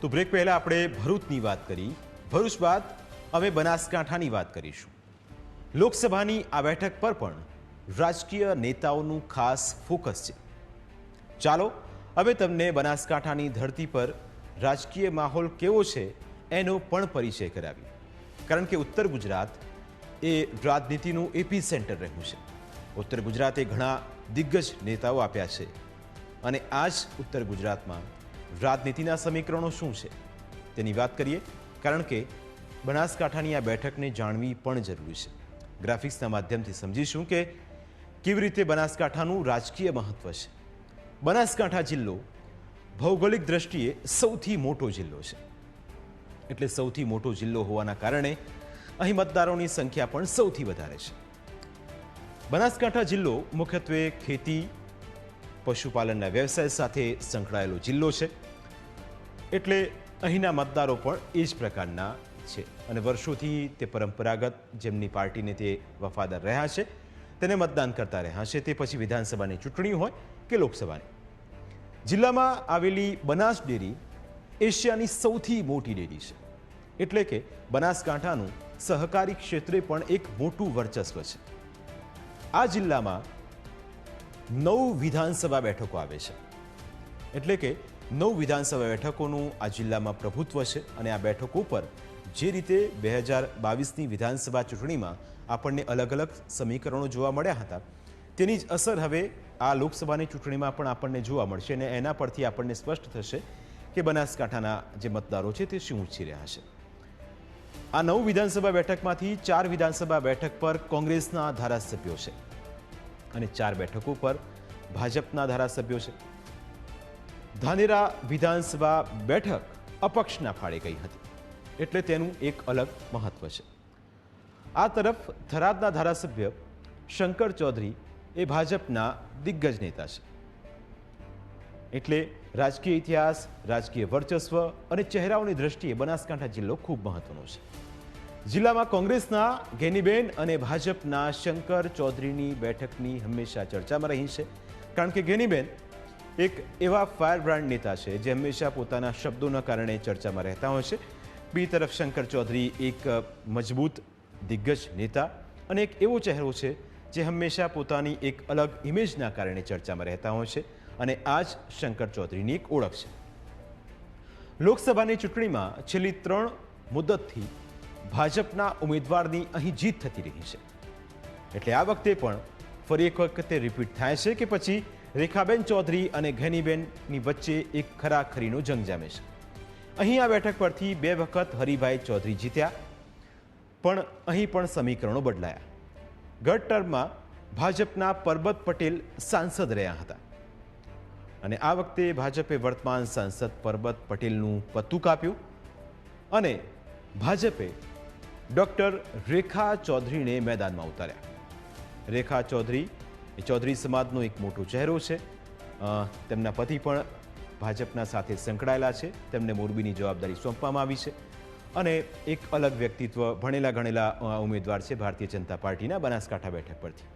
તો બ્રેક પહેલા આપણે ભરૂચની વાત કરી. ભરૂચ બાદ અમે બનાસકાંઠાની વાત કરીશું. લોકસભાની આ બેઠક પર પણ રાજકીય નેતાઓનું ખાસ ફોકસ છે. ચાલો, હવે તમને બનાસકાંઠાની ધરતી પર રાજકીય માહોલ કેવો છે એનો પણ પરિચય કરાવી કારણ કે ઉત્તર ગુજરાત એ રાજનીતિનું એપી સેન્ટર રહ્યું છે. ઉત્તર ગુજરાતે ઘણા દિગ્ગજ નેતાઓ આપ્યા છે. અને આ જ ઉત્તર ગુજરાતમાં રાજનીતિના સમીકરણો શું છે? તેની વાત કરીએ, કારણ કે બનાસકાંઠાની આ બેઠકને જાણવી પણ જરૂરી છે. ગ્રાફિક્સના માધ્યમથી સમજીશું કે કેવી રીતે બનાસકાંઠાનું રાજકીય મહત્વ છે. બનાસકાંઠા જિલ્લો ભૌગોલિક દ્રષ્ટિએ સૌથી મોટો જિલ્લો છે. એટલે સૌથી મોટો જિલ્લો હોવાના કારણે અહીં મતદારોની સંખ્યા પણ સૌથી વધારે છે. બનાસકાંઠા જિલ્લો મુખ્યત્વે ખેતી પશુપાલનના વ્યવસાય સાથે સંકળાયેલો જિલ્લો છે. એટલે અહીંના મતદારો પણ એ જ પ્રકારના છે અને વર્ષોથી તે પરંપરાગત જેમની પાર્ટીને તે વફાદાર રહ્યા છે, તેને મતદાન કરતા રહ્યા છે. તે પછી વિધાનસભાની ચૂંટણી હોય કે લોકસભાની. જિલ્લામાં આવેલી બનાસ ડેરી એશિયાની સૌથી મોટી ડેરી છે. એટલે કે બનાસકાંઠાનું સહકારી ક્ષેત્રે પણ એક મોટું વર્ચસ્વ છે. આ જિલ્લામાં નવ વિધાનસભા બેઠકો આવે છે. એટલે કે નવ વિધાનસભા બેઠકોનું આ જિલ્લામાં પ્રભુત્વ છે અને આ બેઠકો પર જે રીતે બે હજાર બાવીસની વિધાનસભા ચૂંટણીમાં આપણને અલગ અલગ સમીકરણો જોવા મળ્યા હતા, તેની જ અસર હવે આ લોકસભાની ચૂંટણીમાં પણ આપણને જોવા મળશે અને એના પરથી આપણને સ્પષ્ટ થશે કે બનાસકાંઠાના જે મતદારો છે તે શું ઈચ્છી રહ્યા છે. આ નવ વિધાનસભા બેઠકમાંથી ચાર વિધાનસભા બેઠક પર કોંગ્રેસના ધારાસભ્યો છે. અને ચાર બેઠકો પર ભાજપના ધારાસભ્યો છે. ધાનેરા વિધાનસભા બેઠક અપક્ષના ફાળે ગઈ હતી, એટલે તેનું એક અલગ મહત્વ છે. આ તરફ થરાદના ધારાસભ્ય શંકર ચૌધરી એ ભાજપના દિગ્ગજ નેતા છે. એટલે રાજકીય ઇતિહાસ, રાજકીય વર્ચસ્વ અને ચહેરાઓની દ્રષ્ટિએ બનાસકાંઠા જિલ્લો ખૂબ મહત્વનો છે. જિલ્લામાં કોંગ્રેસના ગેનીબેન અને ભાજપના શંકર ચૌધરીની બેઠકની હંમેશા ચર્ચામાં રહી છે. કારણ કે ગેનીબેન એક એવા ફાયર બ્રાન્ડ નેતા છે, જે હંમેશા પોતાના શબ્દોના કારણે ચર્ચામાં રહેતા હોય છે. બીજી તરફ શંકર ચૌધરી એક મજબૂત, દિગ્ગજ નેતા અને એક એવો ચહેરો છે, જે હંમેશા પોતાની એક અલગ ઇમેજના કારણે ચર્ચામાં રહેતા હોય છે અને આ જ શંકર ચૌધરીની એક ઓળખ છે. લોકસભાની ચૂંટણીમાં છેલ્લી ત્રણ મુદતથી ભાજપના ઉમેદવારની અહીં જીત થતી રહી છે. એટલે આ વખતે પણ ફરી એક વખતે રિપીટ થાય છે કે પછી રેખાબેન ચૌધરી અને ઘેનીબેનની વચ્ચે એક ખરાખરીનો જંગ જામે છે. અહીં આ બેઠક પરથી બે વખત હરિભાઈ ચૌધરી જીત્યા, પણ અહીં પણ સમીકરણો બદલાયા. ગત ટર્મમાં ભાજપના પરબત પટેલ સાંસદ રહ્યા હતા. અને આ વખતે ભાજપે વર્તમાન સાંસદ પરબત પટેલનું પત્તું કાપ્યું અને ભાજપે ડોક્ટર રેખા ચૌધરીને મેદાનમાં ઉતાર્યા. રેખા ચૌધરી, એ ચૌધરી સમાજનો એક મોટો ચહેરો છે. તેમના પતિ પણ ભાજપના સાથે સંકળાયેલા છે. તેમને મોરબીની જવાબદારી સોંપવામાં આવી છે. અને એક અલગ વ્યક્તિત્વ ભણેલા ગણેલા ઉમેદવાર છે ભારતીય જનતા પાર્ટીના બનાસકાંઠા બેઠક પરથી.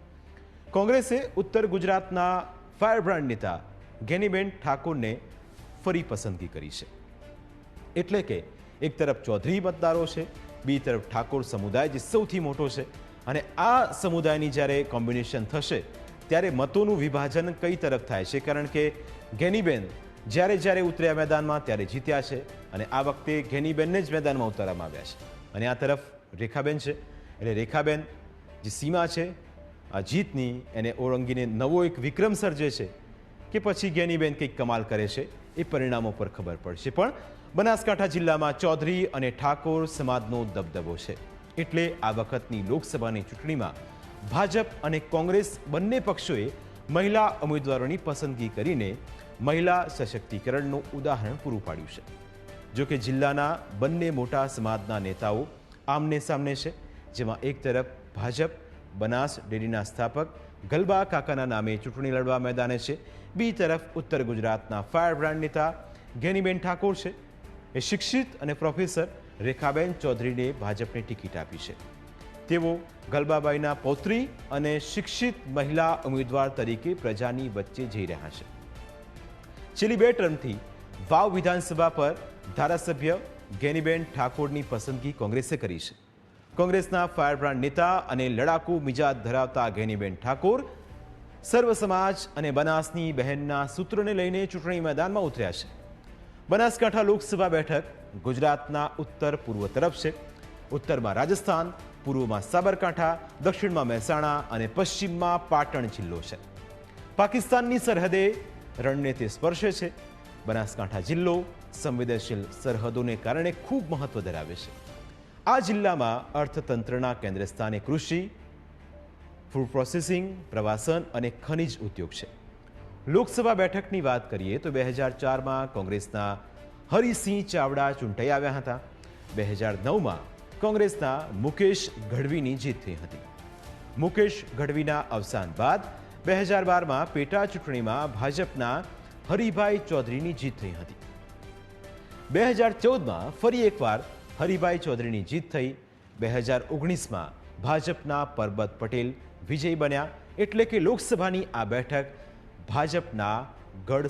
કોંગ્રેસે ઉત્તર ગુજરાતના ફાયર બ્રાન્ડ નેતા ગેનીબેન ઠાકોરને ફરી પસંદગી કરી છે. એટલે કે એક તરફ ચૌધરી મતદારો છે બીજી તરફ ઠાકોર સમુદાય જે સૌથી મોટો છે. અને આ સમુદાયની જ્યારે કોમ્બિનેશન થશે, ત્યારે મતોનું વિભાજન કઈ તરફ થાય છે? કારણ કે ગેનીબેન જ્યારે જ્યારે ઉતર્યા મેદાનમાં, ત્યારે જીત્યા છે અને આ વખતે ગેનીબેનને જ મેદાનમાં ઉતારવામાં આવ્યા છે. અને આ તરફ રેખાબેન છે. એટલે રેખાબેન જે સીમા છે, આ જીતની એને ઓળંગીને નવો એક વિક્રમ સર્જે છે કે પછી ઘેનીબેન કંઈક કમાલ કરે છે એ પરિણામો પર ખબર પડશે. પણ બનાસકાંઠા જિલ્લામાં ચૌધરી અને ઠાકોર સમાજનો દબદબો છે. એટલે આ વખતની લોકસભાની ચૂંટણીમાં ભાજપ અને કોંગ્રેસ બંને પક્ષોએ મહિલા ઉમેદવારોની પસંદગી કરીને મહિલા સશક્તિકરણનું ઉદાહરણ પૂરું પાડ્યું છે. જો કે જિલ્લાના બંને મોટા સમાજના નેતાઓ આમને સામને છે, જેમાં એક તરફ ભાજપ, બનાસ ડેરીના સ્થાપક ગલબા કાકાના નામે ચૂંટણી લડવા મેદાને છે. બીજી તરફ ઉત્તર ગુજરાતના ફાયર બ્રાન્ડ નેતા ગેનીબેન ઠાકોર છે. એ શિક્ષિત અને પ્રોફેસર રેખાબેન ચૌધરીને ભાજપને ટિકિટ આપી છે. તેઓ ગલબાબાઈના પૌત્રી અને શિક્ષિત મહિલા ઉમેદવાર તરીકે પ્રજાની વચ્ચે જઈ રહ્યા છે. છેલ્લી બે ટર્મથી વાવ વિધાનસભા પર ધારાસભ્ય ગેનીબેન ઠાકોરની પસંદગી કોંગ્રેસે કરી છે. કોંગ્રેસના ફાયરબ્રાન્ડ નેતા અને લડાકુ મિજાજ ધરાવતા ગેનીબેન ઠાકોર સર્વ સમાજ અને બનાસની બહેનના સૂત્રોને લઈને ચૂંટણી મેદાનમાં ઉતર્યા છે. બનાસકાંઠા લોકસભા બેઠક ગુજરાતના ઉત્તર પૂર્વ તરફ છે. ઉત્તરમાં રાજસ્થાન, પૂર્વમાં સાબરકાંઠા, દક્ષિણમાં મહેસાણા અને પશ્ચિમમાં પાટણ જિલ્લો છે. પાકિસ્તાનની સરહદે રણને તે સ્પર્શે છે. બનાસકાંઠા જિલ્લો સંવેદનશીલ સરહદોને કારણે ખૂબ મહત્વ ધરાવે છે. આ જિલ્લામાં અર્થતંત્રના કેન્દ્ર સ્થાને કૃષિ ફૂડ પ્રોસેસિંગ પ્રવાસન અને ખનિજ ઉદ્યોગ છે. લોકસભા બેઠકની વાત કરીએ તો બે હજાર ચારમાં કોંગ્રેસના હરિસિંહ ચાવડા ચૂંટાઈ આવ્યા હતા. બે હજાર નવમાં કોંગ્રેસના મુકેશ ગઢવીની જીત થઈ હતી. મુકેશ ગઢવીના અવસાન બાદ બે હજાર બારમાં પેટા ચૂંટણીમાં ભાજપના હરિભાઈ ચૌધરીની જીત થઈ હતી. બે હજાર ચૌદમાં ફરી એકવાર હરિભાઈ ચૌધરીની જીત થઈ. બે હજાર ઓગણીસમાં ભાજપના પરબત પટેલ વિજયી બન્યા. એટલે કે લોકસભાની આ બેઠક ભાજપના ગઢ